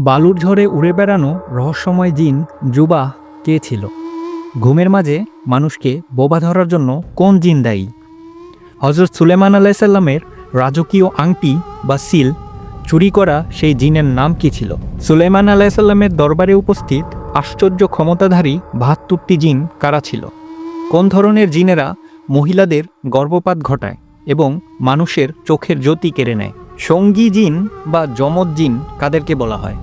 বালুর ঝড়ে উড়ে বেড়ানো রহস্যময় জিন জুবাহ কে ছিল? ঘুমের মাঝে মানুষকে বোবা ধরার জন্য কোন জিন দায়ী? হজরত সুলেমান আলাইসাল্লামের রাজকীয় আংটি বা সিল চুরি করা সেই জিনের নাম কি ছিল? সুলেমান আলাইসাল্লামের দরবারে উপস্থিত আশ্চর্য ক্ষমতাধারী বাহাত্তরটি জিন কারা ছিল? কোন ধরনের জিনেরা মহিলাদের গর্ভপাত ঘটায় এবং মানুষের চোখের জ্যোতি কেড়ে নেয়? সঙ্গী জিন বা যমজ জিন কাদেরকে বলা হয়?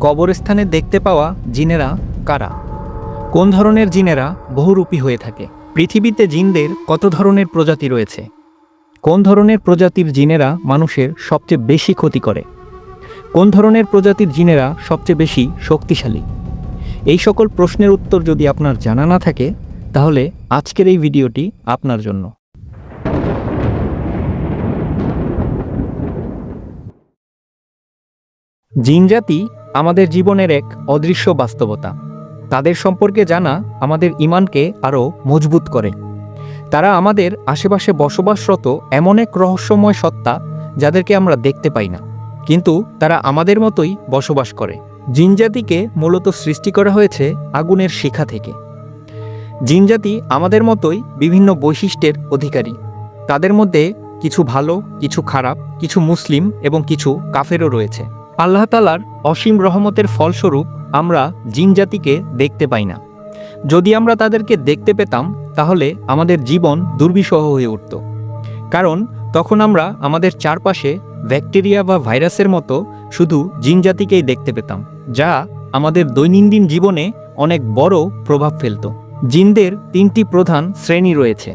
কবরস্থানে দেখতে পাওয়া জিনেরা কারা? কোন ধরনের জিনেরা বহুরূপী হয়ে থাকে? পৃথিবীতে জিনদের কত ধরনের প্রজাতি রয়েছে? কোন ধরনের প্রজাতির জিনেরা মানুষের সবচেয়ে বেশি ক্ষতি করে? কোন ধরনের প্রজাতির জিনেরা সবচেয়ে বেশি শক্তিশালী? এই সকল প্রশ্নের উত্তর যদি আপনার জানা না থাকে, তাহলে আজকের এই ভিডিওটি আপনার জন্য। জিনজাতি আমাদের জীবনের এক অদৃশ্য বাস্তবতা। তাদের সম্পর্কে জানা আমাদের ইমানকে আরও মজবুত করে। তারা আমাদের আশেপাশে বসবাসরত এমন এক রহস্যময় সত্তা যাদেরকে আমরা দেখতে পাই না। কিন্তু তারা আমাদের মতোই বসবাস করে। জিনজাতিকে মূলত সৃষ্টি করা হয়েছে আগুনের শিখা থেকে। জিনজাতি আমাদের মতোই বিভিন্ন বৈশিষ্ট্যের অধিকারী। তাদের মধ্যে কিছু ভালো, কিছু খারাপ, কিছু মুসলিম এবং কিছু কাফেরও রয়েছে। আল্লাহ তালার অসীম রহমতের ফলস্বরূপ আমরা জিনজাতিকে দেখতে পাই না। যদি আমরা তাদেরকে দেখতে পেতাম, তাহলে আমাদের জীবন দুর্বিষহ হয়ে উঠত। কারণ তখন আমরা আমাদের চারপাশে ব্যাকটেরিয়া বা ভাইরাসের মতো শুধু জিনজাতিকেই দেখতে পেতাম, যা আমাদের দৈনন্দিন জীবনে অনেক বড় প্রভাব ফেলত। জিনদের তিনটি প্রধান শ্রেণি রয়েছে।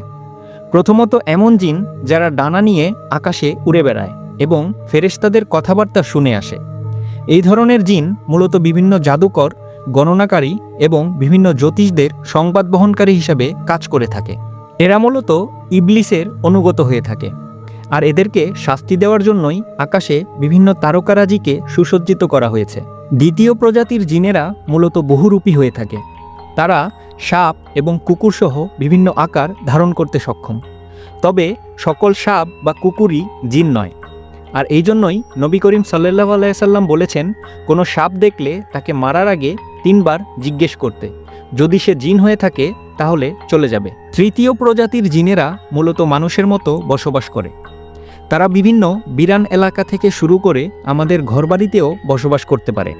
প্রথমত এমন জিন যারা ডানা নিয়ে আকাশে উড়ে বেড়ায়। এবং ফেরেশতাদের কথাবার্তা শুনে আসে। এই ধরনের জিন মূলত বিভিন্ন জাদুকর, গণনাকারী এবং বিভিন্ন জ্যোতিষদের সংবাদ বহনকারী হিসাবে কাজ করে থাকে। এরা মূলত ইবলিসের অনুগত হয়ে থাকে আর এদেরকে শাস্তি দেওয়ার জন্যই আকাশে বিভিন্ন তারকারাজিকে সুসজ্জিত করা হয়েছে। দ্বিতীয় প্রজাতির জিনেরা মূলত বহুরূপী হয়ে থাকে। তারা সাপ এবং কুকুরসহ বিভিন্ন আকার ধারণ করতে সক্ষম। তবে সকল সাপ বা কুকুরই জিন নয়। আর এই জন্যই নবী করিম সাল্লাহ আলাইসাল্লাম বলেছেন, কোনো সাপ দেখলে তাকে মারার আগে তিনবার জিজ্ঞেস করতে। যদি সে জিন হয়ে থাকে, তাহলে চলে যাবে। তৃতীয় প্রজাতির জিনেরা মূলত মানুষের মতো বসবাস করে। তারা বিভিন্ন বিরান এলাকা থেকে শুরু করে আমাদের ঘরবাড়িতেও বসবাস করতে পারে।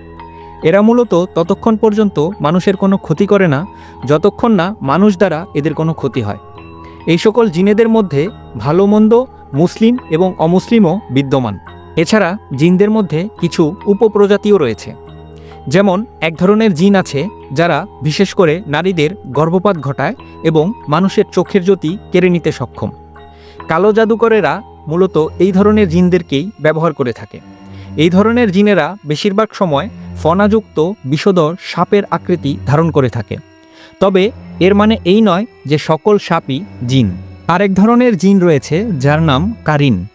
এরা মূলত ততক্ষণ পর্যন্ত মানুষের কোনো ক্ষতি করে না, যতক্ষণ না মানুষ দ্বারা এদের কোনো ক্ষতি হয়। এই সকল জিনেদের মধ্যে ভালো মন্দ মুসলিম এবং অমুসলিমও বিদ্যমান। এছাড়া জিনদের মধ্যে কিছু উপপ্রজাতিও রয়েছে। যেমন, এক ধরনের জিন আছে যারা বিশেষ করে নারীদের গর্ভপাত ঘটায় এবং মানুষের চোখের জ্যোতি কেড়ে নিতে সক্ষম। কালো জাদুকরেরা মূলত এই ধরনের জিনদেরকেই ব্যবহার করে থাকে। এই ধরনের জিনেরা বেশিরভাগ সময় ফনাযুক্ত, বিষধর সাপের আকৃতি ধারণ করে থাকে। তবে এর মানে এই নয় যে সকল সাপই জিন। আরেক ধরনের জিন রয়েছে, যার নাম কারিন।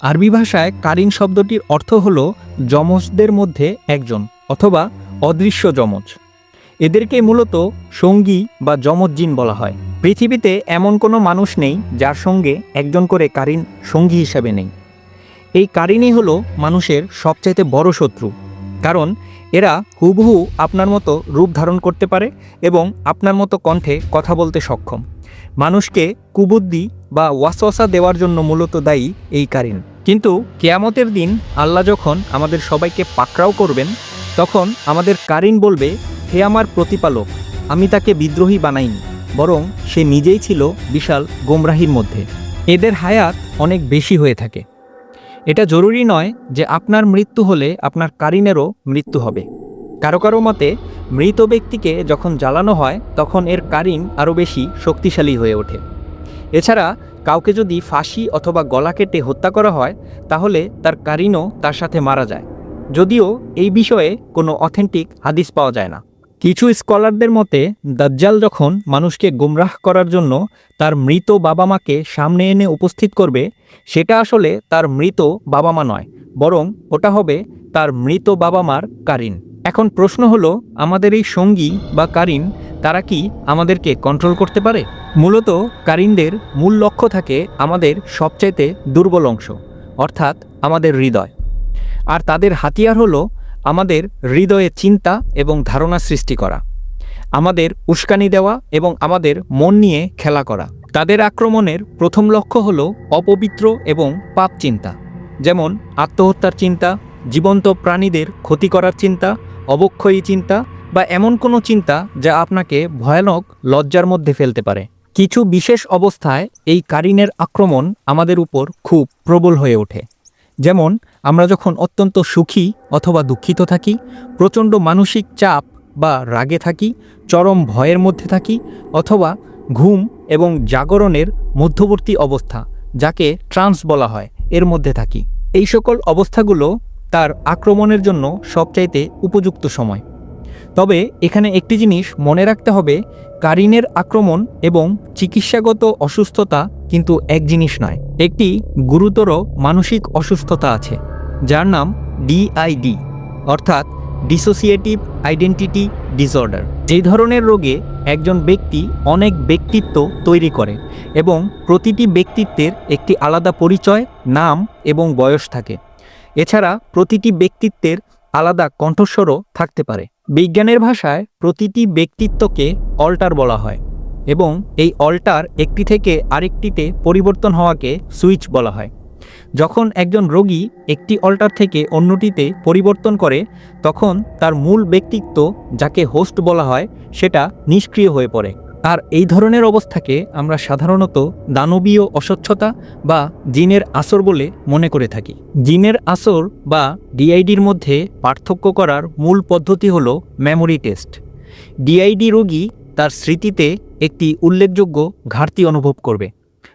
আরবি ভাষায় কারিন শব্দটির অর্থ হল যমজদের মধ্যে একজন অথবা অদৃশ্য যমজ। এদেরকে মূলত সঙ্গী বা যমজ জিন বলা হয়। পৃথিবীতে এমন কোনো মানুষ নেই যার সঙ্গে একজন করে কারিন সঙ্গী হিসাবে নেই। এই কারিনই হলো মানুষের সবচাইতে বড় শত্রু। কারণ এরা হুবহু আপনার মতো রূপ ধারণ করতে পারে এবং আপনার মতো কণ্ঠে কথা বলতে সক্ষম। মানুষকে কুবুদ্ধি বা ওয়াসওয়াসা দেওয়ার জন্য মূলত দায়ী এই কারিন। কিন্তু কেয়ামতের দিন আল্লাহ যখন আমাদের সবাইকে পাকড়াও করবেন, তখন আমাদের কারিন বলবে, হে আমার প্রতিপালক, আমি তাকে বিদ্রোহী বানাইনি, বরং সে নিজেই ছিল বিশাল গোমরাহির মধ্যে। এদের হায়াত অনেক বেশি হয়ে থাকে। এটা জরুরি নয় যে আপনার মৃত্যু হলে আপনার কারিনেরও মৃত্যু হবে। কারও কারও মতে, মৃত ব্যক্তিকে যখন জ্বালানো হয়, তখন এর কারিন আরও বেশি শক্তিশালী হয়ে ওঠে। এছাড়া, কাউকে যদি ফাঁসি অথবা গলা কেটে হত্যা করা হয়, তাহলে তার কারিনও তার সাথে মারা যায়। যদিও এই বিষয়ে কোনো অথেন্টিক হাদিস পাওয়া যায় না। কিছু স্কলারদের মতে, দাজ্জাল যখন মানুষকে গুমরাহ করার জন্য তার মৃত বাবা মাকে সামনে এনে উপস্থিত করবে, সেটা আসলে তার মৃত বাবা মা নয়, বরং ওটা হবে তার মৃত বাবা মার কারিন। এখন প্রশ্ন হলো, আমাদের এই সঙ্গী বা কারিন তারা কি আমাদেরকে কন্ট্রোল করতে পারে? মূলত কারিনদের মূল লক্ষ্য থাকে আমাদের সবচাইতে দুর্বল অংশ, অর্থাৎ আমাদের হৃদয়। আর তাদের হাতিয়ার হলো আমাদের হৃদয়ে চিন্তা এবং ধারণা সৃষ্টি করা, আমাদের উস্কানি দেওয়া এবং আমাদের মন নিয়ে খেলা করা। তাদের আক্রমণের প্রথম লক্ষ্য হল অপবিত্র এবং পাপ চিন্তা, যেমন আত্মহত্যার চিন্তা, জীবন্ত প্রাণীদের ক্ষতি করার চিন্তা, অবক্ষয়ী চিন্তা বা এমন কোনো চিন্তা যা আপনাকে ভয়ানক লজ্জার মধ্যে ফেলতে পারে। কিছু বিশেষ অবস্থায় এই কারিনের আক্রমণ আমাদের উপর খুব প্রবল হয়ে ওঠে। যেমন, আমরা যখন অত্যন্ত সুখী অথবা দুঃখিত থাকি, প্রচণ্ড মানসিক চাপ বা রাগে থাকি, চরম ভয়ের মধ্যে থাকি, অথবা ঘুম এবং জাগরণের মধ্যবর্তী অবস্থা, যাকে ট্রান্স বলা হয়, এর মধ্যে থাকি। এই সকল অবস্থাগুলো তার আক্রমণের জন্য সবচাইতে উপযুক্ত সময়। তবে এখানে একটি জিনিস মনে রাখতে হবে, কারিনের আক্রমণ এবং চিকিৎসাগত অসুস্থতা কিন্তু এক জিনিস নয়, একটি গুরুতর মানসিক অসুস্থতা আছে, যার নাম ডিআইডি অর্থাৎ ডিসোসিয়েটিভ আইডেন্টিটি ডিসঅর্ডার এই ধরনের রোগে একজন ব্যক্তি অনেক ব্যক্তিত্ব তৈরি করে এবং প্রতিটি ব্যক্তিত্বের একটি আলাদা পরিচয়, নাম এবং বয়স থাকে। এছাড়া প্রতিটি ব্যক্তিত্বের আলাদা কণ্ঠস্বরও থাকতে পারে। বিজ্ঞানের ভাষায় প্রতিটি ব্যক্তিত্বকে অল্টার বলা হয়। এবং এই অল্টার একটি থেকে আরেকটিতে পরিবর্তন হওয়াকে সুইচ বলা হয়। যখন একজন রোগী একটি অল্টার থেকে অন্যটিতে পরিবর্তন করে, তখন তার মূল ব্যক্তিত্ব, যাকে হোস্ট বলা হয়, সেটা নিষ্ক্রিয় হয়ে পড়ে। আর এই ধরনের অবস্থাকে আমরা সাধারণত দানবীয় অস্বচ্ছতা বা জিনের আসর বলে মনে করে থাকি। জিনের আসর বা ডিআইডির মধ্যে পার্থক্য করার মূল পদ্ধতি হল মেমোরি টেস্ট ডিআইডি রোগী তার স্মৃতিতে একটি উল্লেখযোগ্য ঘাটতি অনুভব করবে।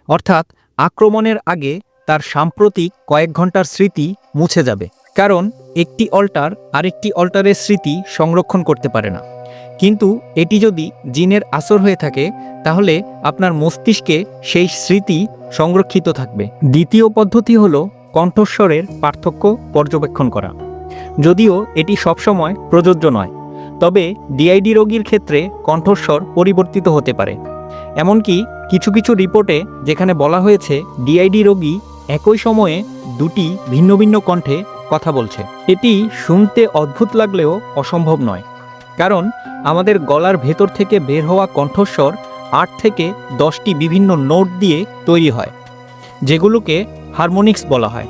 অর্থাৎ আক্রমণের আগে তার সাম্প্রতিক কয়েক ঘণ্টার স্মৃতি মুছে যাবে। কারণ একটি অল্টার আরেকটি অল্টারের স্মৃতি সংরক্ষণ করতে পারে না। কিন্তু এটি যদি জিনের আসর হয়ে থাকে, তাহলে আপনার মস্তিষ্কে সেই স্মৃতি সংরক্ষিত থাকবে। দ্বিতীয় পদ্ধতি হল কণ্ঠস্বরের পার্থক্য পর্যবেক্ষণ করা। যদিও এটি সবসময় প্রযোজ্য নয়। তবে ডিআইডি রোগীর ক্ষেত্রে কণ্ঠস্বর পরিবর্তিত হতে পারে। এমনকি কিছু কিছু রিপোর্টে যেখানে বলা হয়েছে ডিআইডি রোগী একই সময়ে দুটি ভিন্ন ভিন্ন কণ্ঠে কথা বলছে। এটি শুনতে অদ্ভুত লাগলেও অসম্ভব নয়। কারণ আমাদের গলার ভেতর থেকে বের হওয়া কণ্ঠস্বর আট থেকে দশটি বিভিন্ন নোট দিয়ে তৈরি হয়, যেগুলোকে হারমোনিক্স বলা হয়।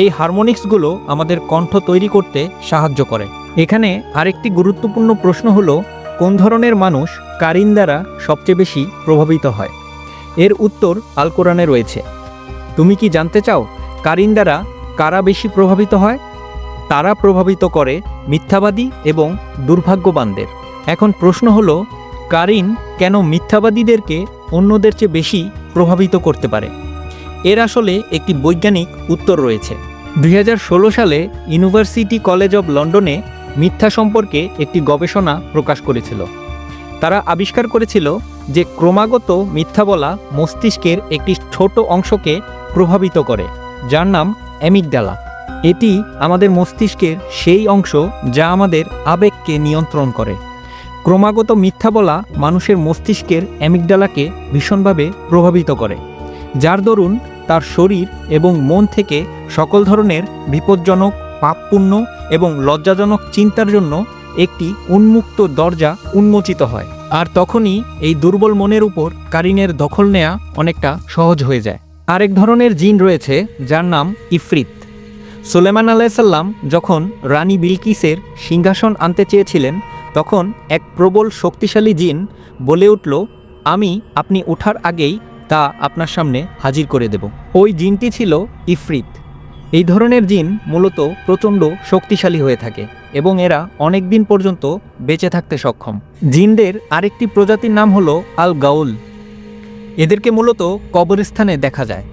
এই হারমোনিক্সগুলো আমাদের কণ্ঠ তৈরি করতে সাহায্য করে। এখানে আরেকটি গুরুত্বপূর্ণ প্রশ্ন হল, কোন ধরনের মানুষ কারিন দ্বারা সবচেয়ে বেশি প্রভাবিত হয়? এর উত্তর আল কোরআনে রয়েছে। তুমি কি জানতে চাও কারিন দ্বারা কারা বেশি প্রভাবিত হয়? তারা প্রভাবিত করে মিথ্যাবাদী এবং দুর্ভাগ্যবানদের। এখন প্রশ্ন হল, কারিন কেন মিথ্যাবাদীদেরকে অন্যদের চেয়ে বেশি প্রভাবিত করতে পারে? এর আসলে একটি বৈজ্ঞানিক উত্তর রয়েছে। দু হাজার ষোলো সালে ইউনিভার্সিটি কলেজ অব লন্ডনে মিথ্যা সম্পর্কে একটি গবেষণা প্রকাশ করেছিল। তারা আবিষ্কার করেছিল যে ক্রমাগত মিথ্যা বলা মস্তিষ্কের একটি ছোট অংশকে প্রভাবিত করে, যার নাম অ্যামিকডালা এটি আমাদের মস্তিষ্কের সেই অংশ যা আমাদের আবেগকে নিয়ন্ত্রণ করে। ক্রমাগত মিথ্যা বলা মানুষের মস্তিষ্কের অ্যামিকডালাকে ভীষণভাবে প্রভাবিত করে, যার দরুন তার শরীর এবং মন থেকে সকল ধরনের বিপজ্জনক পাপপূর্ণ এবং লজ্জাজনক চিন্তার জন্য একটি উন্মুক্ত দরজা উন্মোচিত হয়। আর তখনই এই দুর্বল মনের উপর কারিনের দখল নেয়া অনেকটা সহজ হয়ে যায়। আরেক ধরনের জিন রয়েছে, যার নাম ইফরিত। সুলেমান আলাইসাল্লাম যখন রানী বিলকিসের সিংহাসন আনতে চেয়েছিলেন, তখন এক প্রবল শক্তিশালী জিন বলে উঠল, আমি আপনি ওঠার আগেই তা আপনার সামনে হাজির করে দেব। ওই জিনটি ছিল ইফরিত। এই ধরনের জিন মূলত প্রচণ্ড শক্তিশালী হয়ে থাকে এবং এরা অনেক দিন পর্যন্ত বেঁচে থাকতে সক্ষম। জিনদের আরেকটি প্রজাতির নাম হলো আল গাউল এদেরকে মূলত কবরস্থানে দেখা যায়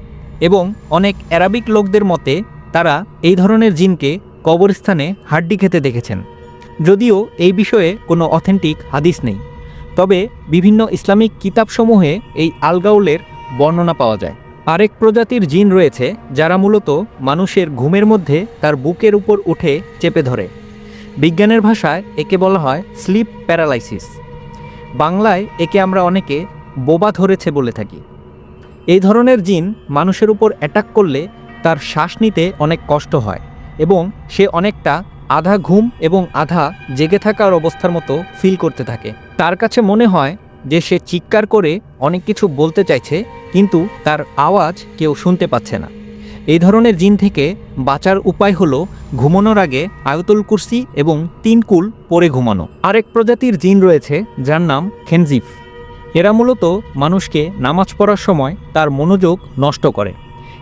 এবং অনেক অ্যারাবিক লোকদের মতে তারা এই ধরনের জিনকে কবরস্থানে হাড্ডি খেতে দেখেছেন। যদিও এই বিষয়ে কোনো অথেন্টিক হাদিস নেই, তবে বিভিন্ন ইসলামিক কিতাবসমূহে এই আলগাউলের বর্ণনা পাওয়া যায়। আরেক প্রজাতির জিন রয়েছে, যারা মূলত মানুষের ঘুমের মধ্যে তার বুকের উপর উঠে চেপে ধরে। বিজ্ঞানের ভাষায় একে বলা হয় স্লিপ প্যারালাইসিস। বাংলায় একে আমরা অনেকে বোবা ধরেছে বলে থাকি। এই ধরনের জিন মানুষের উপর অ্যাটাক করলে তার শ্বাস নিতে অনেক কষ্ট হয় এবং সে অনেকটা আধা ঘুম এবং আধা জেগে থাকার অবস্থার মতো ফিল করতে থাকে। তার কাছে মনে হয় যে সে চিৎকার করে অনেক কিছু বলতে চাইছে, কিন্তু তার আওয়াজ কেউ শুনতে পাচ্ছে না। এই ধরনের জিন থেকে বাঁচার উপায় হলো ঘুমানোর আগে আয়তুল কুরসি এবং তিন কুল পরে ঘুমানো। আরেক প্রজাতির জিন রয়েছে, যার নাম খেনজিফ। এরা মূলত মানুষকে নামাজ পড়ার সময় তার মনোযোগ নষ্ট করে।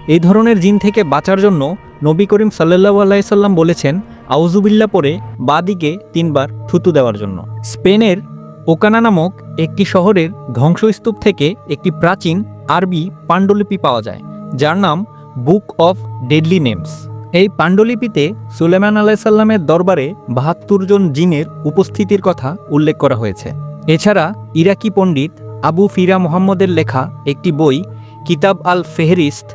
এই ধরনের জিন থেকে বাঁচার জন্য নবী করিম সাল্লাহ আলাইসাল্লাম বলেছেন আউজুবিল্লা পরে বাদিকে তিনবার থুতু দেওয়ার জন্য। স্পেনের ওকানা নামক একটি শহরের ধ্বংসস্তূপ থেকে একটি প্রাচীন আরবি পাণ্ডুলিপি পাওয়া যায়, যার নাম বুক অফ ডেডলি নেমস। এই পাণ্ডুলিপিতে সুলেমান আলাইসাল্লামের দরবারে বাহাত্তর জন জিনের উপস্থিতির কথা উল্লেখ করা হয়েছে। এছাড়া ইরাকি পণ্ডিত আবু ফিরা মোহাম্মদের লেখা একটি বই, কিতাব আল ফেহরিস্ত,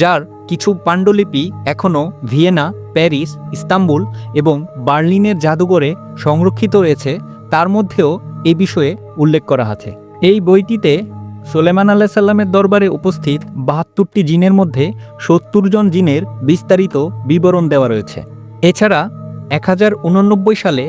যার কিছু পাণ্ডুলিপি এখনও ভিয়েনা, প্যারিস, ইস্তাম্বুল এবং বার্লিনের জাদুঘরে সংরক্ষিত রয়েছে, তার মধ্যেও এই বিষয়ে উল্লেখ করা আছে। এই বইটিতে সোলেমান আল্লাহ সাল্লামের দরবারে উপস্থিত বাহাত্তরটি জিনের মধ্যে সত্তর জন জিনের বিস্তারিত বিবরণ দেওয়া রয়েছে। এছাড়া এক হাজার উননব্বই সালে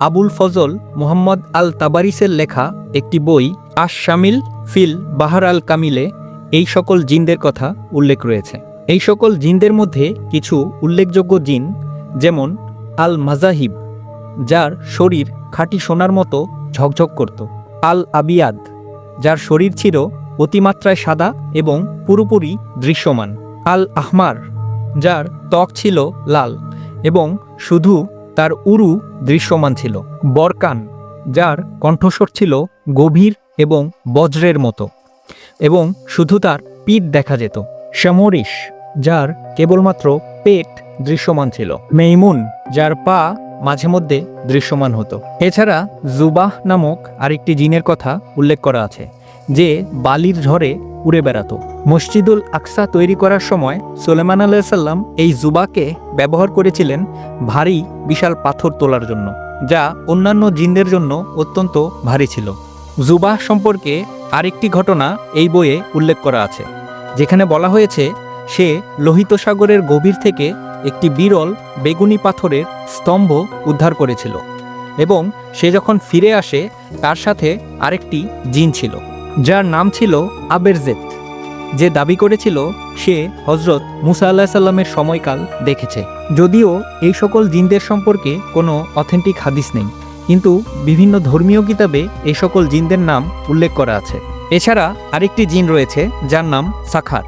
আবুল ফজল মোহাম্মদ আল তাবারিসের লেখা একটি বই আশ শামিল ফিল বাহার আল কামিলে এই সকল জিনদের কথা উল্লেখ রয়েছে। এই সকল জিনদের মধ্যে কিছু উল্লেখযোগ্য জিন যেমন আল মাজাহিব যার শরীর খাঁটি সোনার মতো ঝকঝক করত। আল আবিয়াদ, যার শরীর ছিল অতিমাত্রায় সাদা এবং পুরোপুরি দৃশ্যমান। আল আহমার, যার ত্বক ছিল লাল এবং শুধু তার উরু দৃশ্যমান ছিল। বরকান, যার কণ্ঠস্বর ছিল গভীর এবং বজ্রের মতো এবং শুধু তার পিঠ দেখা যেত। শ্যামরিস যার কেবলমাত্র পেট দৃশ্যমান ছিল। মেইমুন, যার পা মাঝে মধ্যে দৃশ্যমান হতো। এছাড়া জুবাহ নামক আরেকটি জিনের কথা উল্লেখ করা আছে, যে বালির ঝড়ে উড়ে বেড়াতো। মসজিদুল আকসা তৈরি করার সময় সোলেমান আলাইসাল্লাম এই জুবাকে ব্যবহার করেছিলেন ভারী বিশাল পাথর তোলার জন্য, যা অন্যান্য জিনদের জন্য অত্যন্ত ভারী ছিল। জুবাহ সম্পর্কে আরেকটি ঘটনা এই বইয়ে উল্লেখ করা আছে, যেখানে বলা হয়েছে, সে লোহিত সাগরের গভীর থেকে একটি বিরল বেগুনি পাথরের স্তম্ভ উদ্ধার করেছিল এবং সে যখন ফিরে আসে, তার সাথে আরেকটি জিন ছিল, যার নাম ছিল আবেরজেত যে দাবি করেছিল, সে হজরত মুসা আল্লাহ সাল্লামের সময়কাল দেখেছে। যদিও এই সকল জিনদের সম্পর্কে কোনো অথেন্টিক হাদিস নেই, কিন্তু বিভিন্ন ধর্মীয় কিতাবে এই সকল জিনদের নাম উল্লেখ করা আছে। এছাড়া আরেকটি জিন রয়েছে, যার নাম সাখার।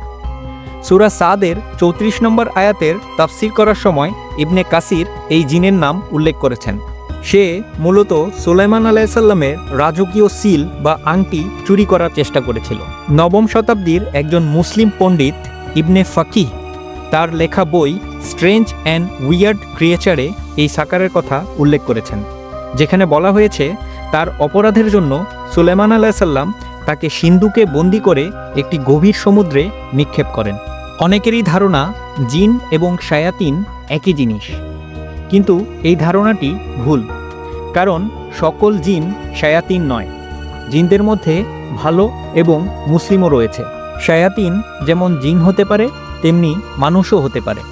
সুরা সাদের চৌত্রিশ নম্বর আয়াতের তাফসির করার সময় ইবনে কাসির এই জিনের নাম উল্লেখ করেছেন। সে মূলত সুলাইমান আলাইসাল্লামের রাজকীয় সিল বা আংটি চুরি করার চেষ্টা করেছিল। নবম শতাব্দীর একজন মুসলিম পণ্ডিত ইবনে ফাকিহ তার লেখা বই স্ট্রেঞ্জ অ্যান্ড উইয়ার্ড ক্রিয়েচারে এই সাকারের কথা উল্লেখ করেছেন। যেখানে বলা হয়েছে, তার অপরাধের জন্য সুলেমান আলাইসাল্লাম তাকে সিন্ধুকে বন্দি করে একটি গভীর সমুদ্রে নিক্ষেপ করেন। অনেকেরই ধারণা জিন এবং শায়াতিন একই জিনিস। কিন্তু এই ধারণাটি ভুল, কারণ সকল জিন শায়াতিন নয়। জিনদের মধ্যে ভালো এবং মুসলিমও রয়েছে। শায়াতিন যেমন জিন হতে পারে, তেমনি মানুষও হতে পারে।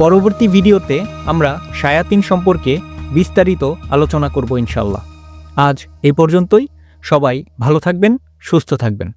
পরবর্তী ভিডিওতে আমরা শায়াতিন সম্পর্কে বিস্তারিত আলোচনা করব ইনশাল্লাহ আজ এই পর্যন্তই। সবাই ভালো থাকবেন। সুস্থ থাকবেন।